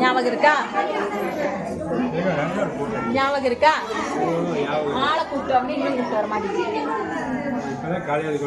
ஞாபகம் இருக்கா? ஞாபகம் இருக்கா? ஆளை இன்னும் கூப்பிட்டு வர மாட்டேங்குது. காலையில் அதுக்கு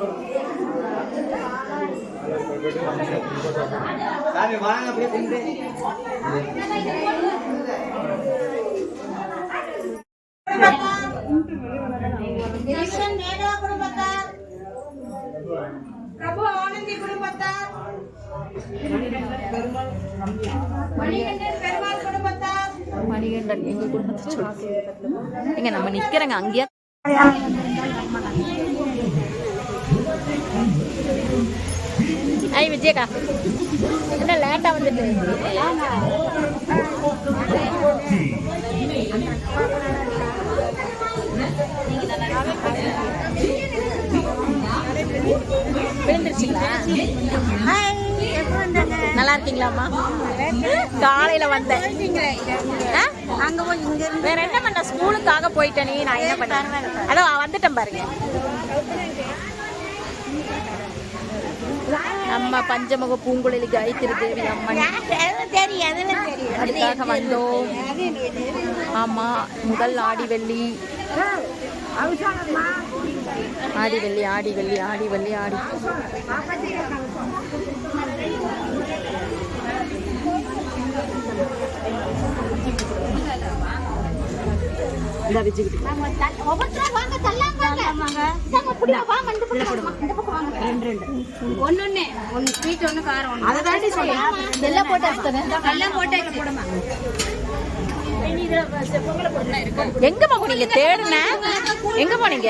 சாமி வாங்க அப்படியே கும்பிட்டு பிரபு ஆனந்தி குடும்பத்தார். மணிகண்டன் எங்க குடும்பத்தை நம்ம நிக்கிறங்க அங்கேயே? ஹாய் விஜயக்கா. என்ன லேட்டாக வந்துட்டு? விழுந்துருச்சுங்களா? நல்லா இருக்கீங்களாம்மா? காலையில வந்தேன். அங்க போய் இங்க வேற என்ன பண்ண? ஸ்கூலுக்காக போயிட்டேன் நீ. நான் என்ன பண்ணேன் அதோ வந்துட்டேன் பாருங்க. நம்ம பஞ்சமுக பூங்குழலி காயத்ரி தேவி அம்மன். தெரியும் அதெல்லாம் தெரியும் அதுக்காக வந்தோம். ஆமா முதல் ஆடி வெள்ளி ஆடி. வெள்ளி ஆடி வெள்ளி ஆடி வெள்ளி ஆடி இந்த எங்க போனீங்க? தேடுன எங்க போனீங்க?